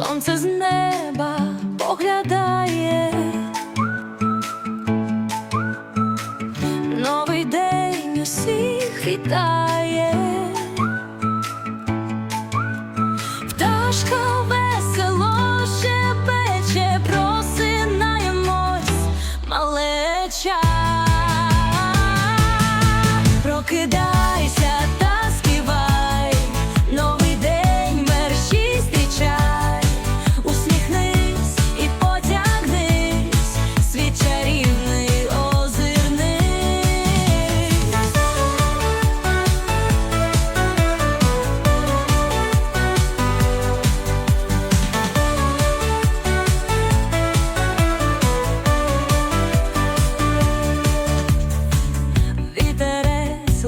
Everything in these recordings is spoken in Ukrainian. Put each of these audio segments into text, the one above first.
сонце з неба поглядає, новий день усіх вітає.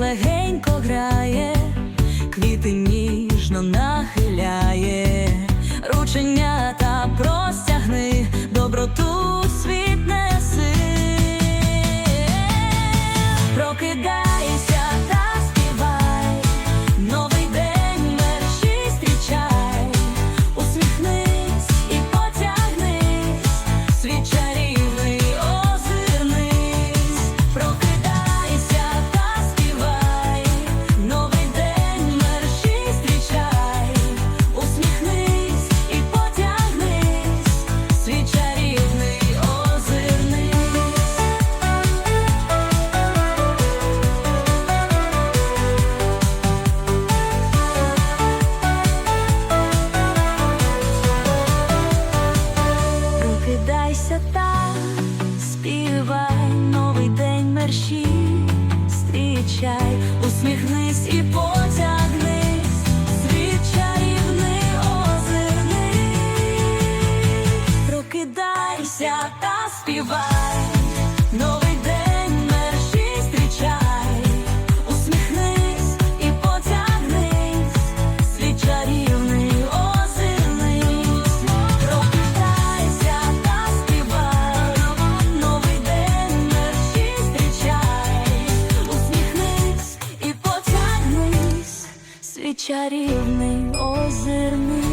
легенько грає, квіти ніжно нахиляє, рученята. Прокидайся та співай новий день мерщі, зустрічай, усміхнись і потягнись, світ чарівний озирний, прокидайся та співай. чарівний озерний.